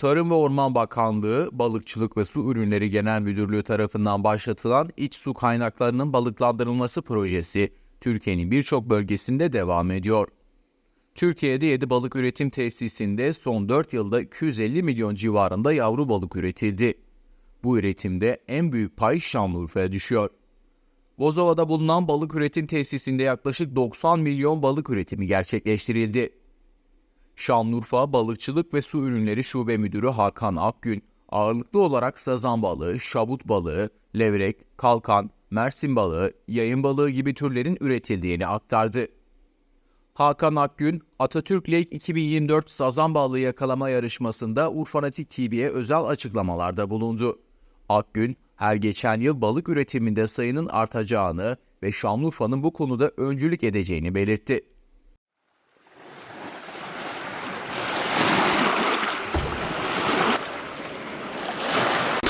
Tarım ve Orman Bakanlığı, Balıkçılık ve Su Ürünleri Genel Müdürlüğü tarafından başlatılan iç su kaynaklarının balıklandırılması projesi Türkiye'nin birçok bölgesinde devam ediyor. Türkiye'de 7 balık üretim tesisinde son 4 yılda 250 milyon civarında yavru balık üretildi. Bu üretimde en büyük pay Şanlıurfa'ya düşüyor. Bozova'da bulunan balık üretim tesisinde yaklaşık 90 milyon balık üretimi gerçekleştirildi. Şanlıurfa Balıkçılık ve Su Ürünleri Şube Müdürü Hakan Akgün, ağırlıklı olarak sazan balığı, şabut balığı, levrek, kalkan, mersin balığı, yayın balığı gibi türlerin üretildiğini aktardı. Hakan Akgün, Atatürk Lake 2024 sazan balığı yakalama yarışmasında Urfanatik TV'ye özel açıklamalarda bulundu. Akgün, her geçen yıl balık üretiminde sayının artacağını ve Şanlıurfa'nın bu konuda öncülük edeceğini belirtti.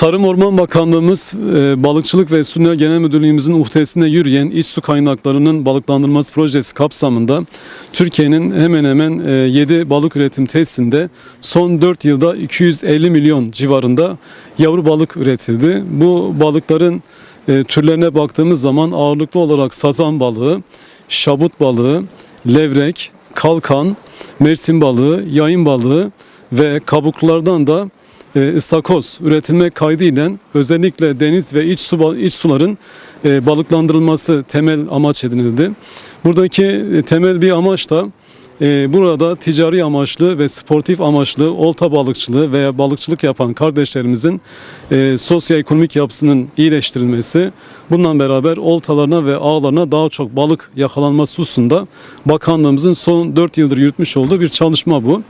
Tarım Orman Bakanlığımız e, Balıkçılık ve Su Ürünleri Genel Müdürlüğümüzün uhdesinde yürüyen iç su kaynaklarının balıklandırılması projesi kapsamında Türkiye'nin hemen hemen 7 balık üretim tesisinde son 4 yılda 250 milyon civarında yavru balık üretildi. Bu balıkların e, türlerine baktığımız zaman ağırlıklı olarak sazan balığı, şabut balığı, levrek, kalkan, mersin balığı, yayın balığı ve kabuklulardan da e, ıstakoz üretilmek kaydıyla özellikle deniz ve iç su iç suların e, balıklandırılması temel amaç edinildi. Buradaki e, temel bir amaç da e, burada ticari amaçlı ve sportif amaçlı olta balıkçılığı veya balıkçılık yapan kardeşlerimizin e, sosyoekonomik yapısının iyileştirilmesi, bununla beraber oltalarına ve ağlarına daha çok balık yakalanması hususunda bakanlığımızın son 4 yıldır yürütmüş olduğu bir çalışma bu.